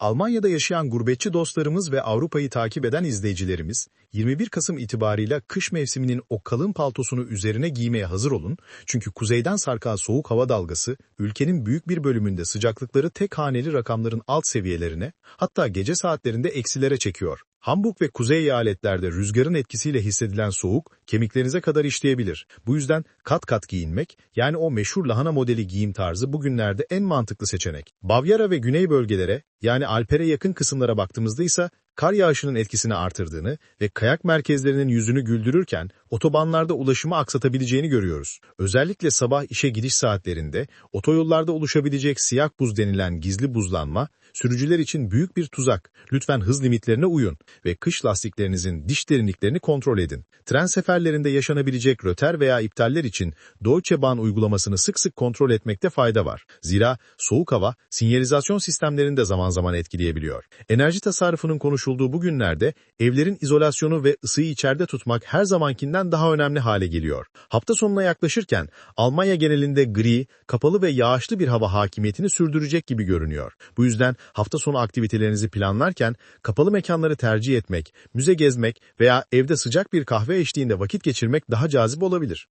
Almanya'da yaşayan gurbetçi dostlarımız ve Avrupa'yı takip eden izleyicilerimiz, 21 Kasım itibarıyla kış mevsiminin o kalın paltosunu üzerine giymeye hazır olun, çünkü kuzeyden sarkan soğuk hava dalgası, ülkenin büyük bir bölümünde sıcaklıkları tek haneli rakamların alt seviyelerine, hatta gece saatlerinde eksilere çekiyor. Hamburg ve kuzey eyaletlerde rüzgarın etkisiyle hissedilen soğuk, kemiklerinize kadar işleyebilir. Bu yüzden kat kat giyinmek, yani o meşhur lahana modeli giyim tarzı bugünlerde en mantıklı seçenek. Bavyera ve güney bölgelere, yani Alper'e yakın kısımlara baktığımızda ise kar yağışının etkisini artırdığını ve kayak merkezlerinin yüzünü güldürürken otobanlarda ulaşımı aksatabileceğini görüyoruz. Özellikle sabah işe gidiş saatlerinde otoyollarda oluşabilecek siyah buz denilen gizli buzlanma, sürücüler için büyük bir tuzak. Lütfen hız limitlerine uyun ve kış lastiklerinizin diş derinliklerini kontrol edin. Tren seferlerinde yaşanabilecek röter veya iptaller için Deutsche Bahn uygulamasını sık sık kontrol etmekte fayda var. Zira soğuk hava sinyalizasyon sistemlerini de zaman zaman etkileyebiliyor. Enerji tasarrufunun konuşulduğu bu günlerde evlerin izolasyonu ve ısıyı içeride tutmak her zamankinden daha önemli hale geliyor. Hafta sonuna yaklaşırken Almanya genelinde gri, kapalı ve yağışlı bir hava hakimiyetini sürdürecek gibi görünüyor. Bu yüzden hafta sonu aktivitelerinizi planlarken kapalı mekanları tercih etmek, müze gezmek veya evde sıcak bir kahve eşliğinde vakit geçirmek daha cazip olabilir.